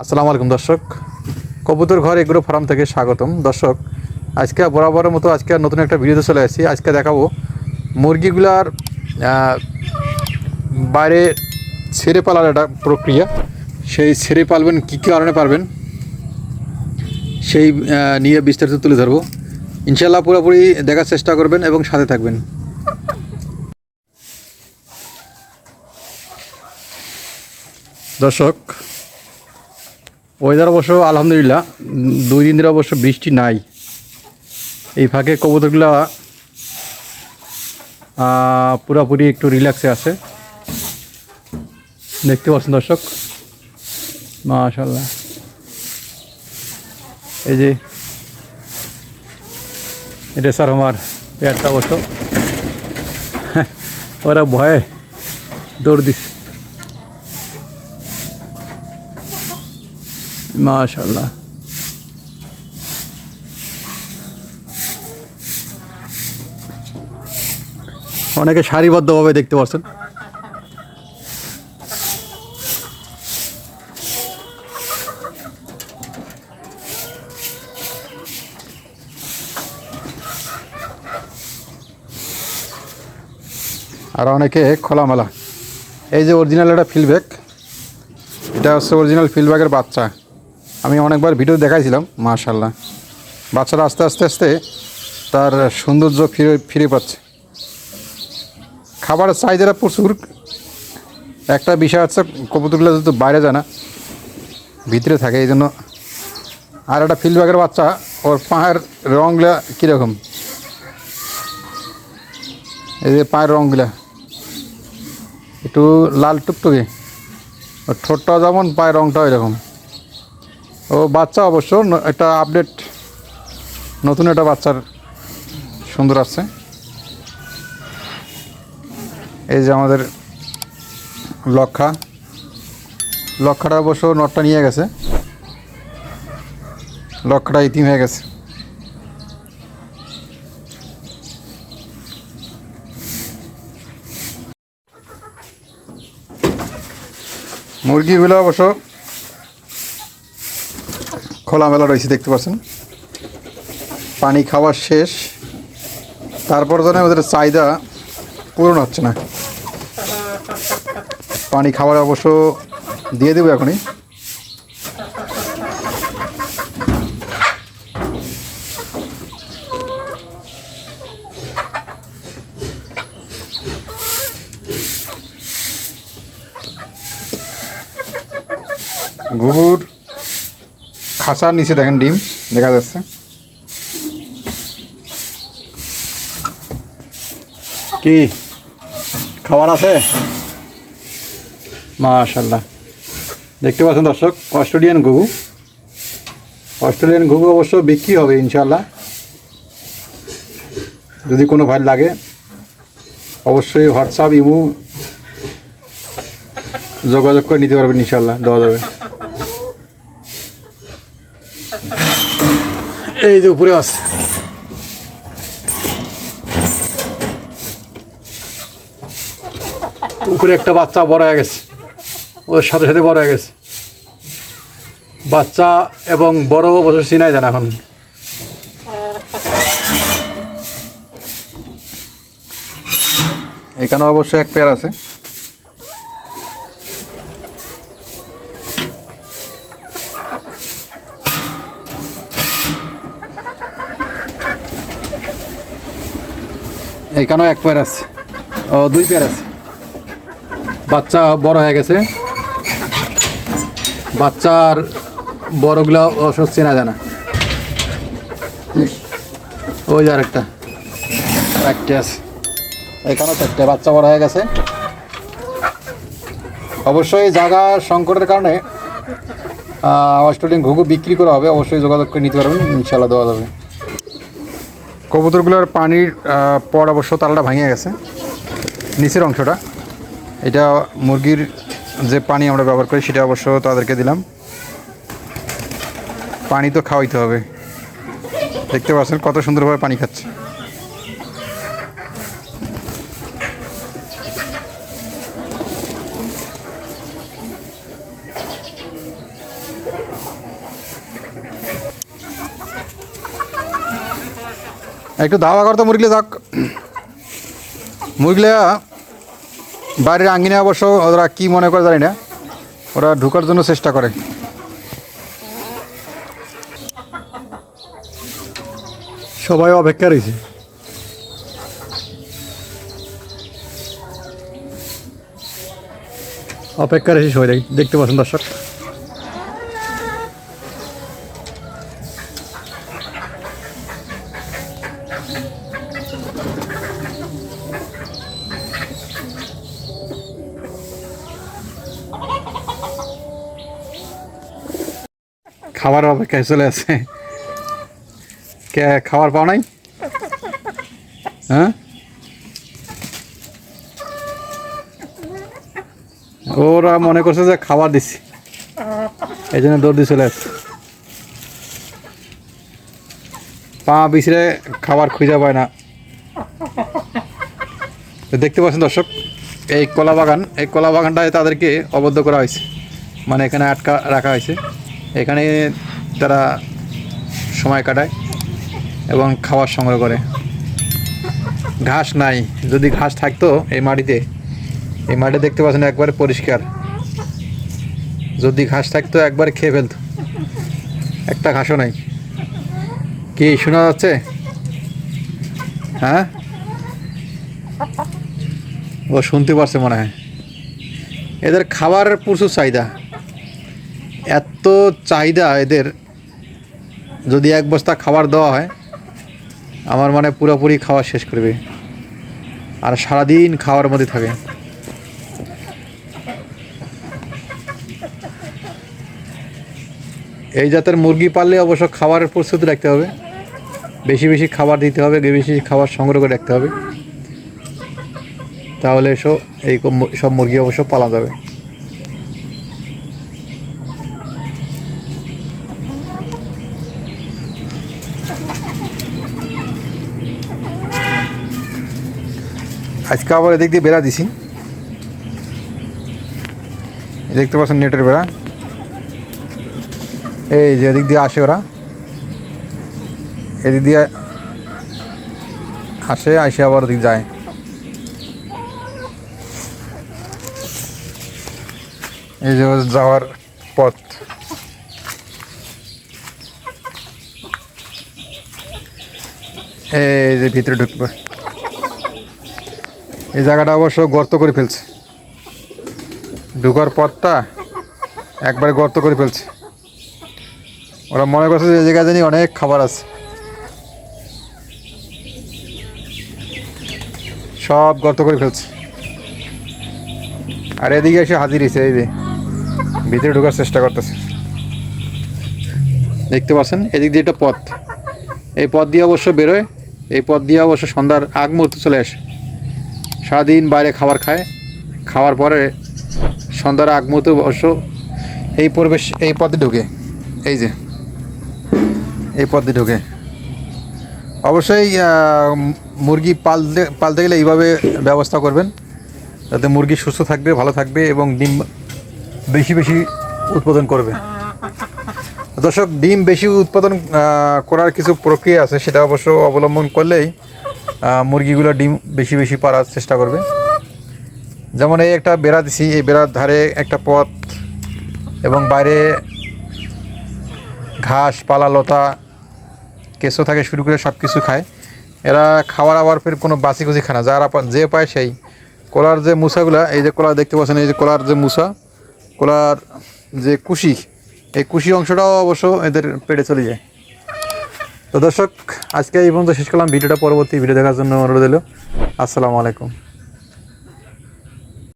আসসালামু আলাইকুম, দর্শক। কবুতর ঘর এগ্রো ফার্ম থেকে স্বাগতম। দর্শক, আজকে বরাবরের মতো আজকে নতুন একটা ভিডিওতে চলে আসছি। আজকে দেখাবো মুরগিগুলার বাইরে ছেড়ে পালার একটা প্রক্রিয়া। সেই ছেড়ে পালবেন, কী কী কারণে পারবেন, সেই নিয়ে বিস্তারিত তুলে ধরবো। ইনশাল্লাহ পুরোপুরি দেখার চেষ্টা করবেন এবং সাথে থাকবেন। দর্শক ওয়েদার অবশ্য আলহামদুলিল্লাহ, দুই দিন ধরে অবশ্য বৃষ্টি নাই। এই ফাঁকে কবুতরগুলা পুরোপুরি একটু রিল্যাক্সে আছে। দেখতে পাচ্ছেন দর্শক মাশাল্লাহ এই যে, এটা স্যার আমার পেয়ারটা অবশ্য। ওরা ভয়ে দৌড় দিচ্ছে। মাশাল্লাহ অনেকে সারিবদ্ধভাবে দেখতে পাচ্ছেন আর অনেকে খোলামেলা। এই যে অরিজিনাল একটা ফিলব্যাক এটা হচ্ছে অরিজিনাল ফিলব্যাগের বাচ্চা। আমি অনেকবার ভিডিও দেখাইছিলাম মাশাল্লাহ বাচ্চারা আস্তে আস্তে আস্তে তার সৌন্দর্য ফিরে ফিরে পাচ্ছে। খাবারের চাহিদাটা প্রচুর। একটা বিষয় হচ্ছে, কবুতরগুলো যেহেতু বাইরে যায় না, ভিতরে থাকে এই জন্য আর একটা ফিল্ডব্যাগের বাচ্চা, ওর পায়ের রঙগুলা কীরকম? এই যে পায়ের রঙগুলা একটু লাল টুকটুকে। ওর ঠোঁটটাও যেমন পায়ের রঙটাও এরকম ও বাচ্চা অবশ্য একটা আপডেট নতুন একটা বাচ্চার সুন্দর আসছে। এই যে আমাদের লক্ষা। লক্ষাটা অবশ্য নটটা নিয়ে গেছে। লক্ষাটা ইতিম হয়ে গেছে। মুরগিগুলো অবশ্য খোলামেলা রয়েছে, দেখতে পাচ্ছেন। পানি খাওয়া শেষ। তারপর যেন ওদের চাহিদা পূরণ হচ্ছে না। পানি খাবার অবশ্য দিয়ে দেবো এখনই। ঘুঘুর খাঁচার নিচে দেখেন ডিম দেখা যাচ্ছে। কি? খাবার আছে? মাশাল্লাহ দেখতে পাচ্ছেন দর্শক অস্ট্রেলিয়ান ঘুঘু। অস্ট্রেলিয়ান ঘুঘু অবশ্য বিক্রি হবে ইনশাল্লাহ যদি কোনো ভাই লাগে অবশ্যই হোয়াটসঅ্যাপ ইমু যোগাযোগ করে নিতে পারবেন ইনশাল্লাহ দেওয়া যাবে। এই যে উপরে আছে উপরে একটা বাচ্চা বড় হয়ে গেছে ওর সাথে সাথে বড় হয়ে গেছে বাচ্চা এবং বড় বছর চিনাই যায় না এখন। এখানে অবশ্যই এক পেয়ার আছে। এখানেও এক পেয়ার আছে? ও, দুই পেয়ার আছে। বাচ্চা বড় হয়ে গেছে। বাচ্চার বড়গুলা অসুখ চেনা যায় না ওই যে আরেকটা। একটা আছে। এখানেও চারটে বাচ্চা বড় হয়ে গেছে। অবশ্যই জায়গা সংকটের কারণে অস্ট্রেলিয়ান ঘুঘু বিক্রি করা হবে। অবশ্যই যোগাযোগ করে নিতে পারবেন। ইনশাল্লাহ দেওয়া যাবে। কবুতরগুলোর পানির পর অবশ্য তালাটা ভাঙিয়ে গেছে। নিচের অংশটা। এটা মুরগির যে পানি আমরা ব্যবহার করি, সেটা অবশ্য তাদেরকে দিলাম। পানি তো খাওয়াইতে হবে। দেখতে পাচ্ছেন কত সুন্দরভাবে পানি খাচ্ছে। একটু দাওয়া করতো মুরগিলে, যাক। মুরগিলে বাড়ির আঙ্গিনে অবশ্য ওরা কি মনে করে জানি না। ওরা ঢুকার জন্য চেষ্টা করে। সবাই অপেক্ষা রয়েছে। অপেক্ষা রয়েছে সবাই দেখতে পাচ্ছেন দর্শক। খাবার অপেক্ষায় চলে আসে কে খাবার পাও নাই? হ্যাঁ? ওরা মনে করছে যে খাবার দিচ্ছি এই জন্য দৌড় দিয়ে চলে আসছে। পা বিছড়ে খাবার খুঁজে পায় না। দেখতে পাচ্ছেন দর্শক, এই কলা বাগান, এই কলা বাগানটায় তাদেরকে অবদ্ধ করা হয়েছে। মানে এখানে আটকা রাখা হয়েছে। এখানে তারা সময় কাটায় এবং খাবার সংগ্রহ করে। ঘাস নাই। যদি ঘাস থাকতো এই মাটিতে, এই মাটি দেখতে পাচ্ছেন একবারে পরিষ্কার। যদি ঘাস থাকতো একবার খেয়ে ফেলতো। একটা ঘাসও নাই। কি শোনা যাচ্ছে? হ্যাঁ? ও শুনতে পারছে মনে হয়। এদের খাবার প্রচুর চাহিদা। এত চাহিদা এদের, যদি এক বস্তা খাবার দেওয়া হয়, আমার মানে পুরোপুরি খাওয়া শেষ করবে। আর সারাদিন খাওয়ার মধ্যে থাকে। এই জাতের মুরগি পাললে অবশ্য খাবারের প্রস্তুতি রাখতে হবে। বেশি বেশি খাবার দিতে হবে, বেশি বেশি খাবার সংগ্রহ করে রাখতে হবে। তাহলে এসো, এই সব মুরগি অবশ্য পালা যাবে। আজকে আবার এদিক দিয়ে বেড়া দিছি। দেখতে পাচ্ছেন নেটের বেড়া। এই যে এদিক দিয়ে আসে ওরা। এদিক দিয়ে আসে আসে আবার ওদিক যায়। এই যে যাওয়ার পথ। এই যে ভিতরে ঢুকবে। এই জায়গাটা অবশ্য গর্ত করে ফেলছে। ঢুকার পথটা একবারে গর্ত করে ফেলছে। ওরা মনে করছে যে এই জায়গায় জানি অনেক খাবার আছে। সব গর্ত করে ফেলছে। আর এদিকে এসে হাজির হয়েছে, এই যে। ভিতরে ঢোকার চেষ্টা করতেছে। দেখতে পাচ্ছেন? এদিক দিয়ে একটা পথ। এই পথ দিয়ে অবশ্য বেরোয়। এই পথ দিয়ে অবশ্য সন্ধ্যার আগ মুহূর্তে চলে আসে। সারাদিন বাইরে খাবার খায়। খাওয়ার পরে সন্ধ্যার আগ মুহূর্তে অবশ্য এই পরিবেশ এই পথে ঢুকে। এই যে, এই পথে ঢুকে। অবশ্যই মুরগি পালতে পালতে গেলে এইভাবে ব্যবস্থা করবেন। যাতে মুরগি সুস্থ থাকবে, ভালো থাকবে এবং ডিম বেশি বেশি উৎপাদন করবে। দর্শক, ডিম বেশি উৎপাদন করার কিছু প্রক্রিয়া আছে, সেটা অবশ্য অবলম্বন করলেই মুরগিগুলো ডিম বেশি বেশি পারার চেষ্টা করবে। যেমন এই একটা বেড়া দিছি, এই বেড়ার ধারে একটা পথ এবং বাইরে ঘাস, পালা, লতা, কেঁচো থাকে শুরু করে সব কিছু খায়। এরা খাওয়ার আবার ফের কোনো বাসি কুচি খায় না, যারা যে পায় সেই। কলার যে মুসাগুলা, এই যে কলা দেখতে পাচ্ছেন, এই যে কলার যে মুসা কলার যে কুশি, এই কুশি অংশটাও অবশ্য এদের পেটে চলে যায়। তো দর্শক, আজকে এই পর্যন্ত শেষ করলাম। ভিডিওটা পরবর্তী ভিডিও দেখার জন্য অনুরোধ দিল আসসালামু আলাইকুম।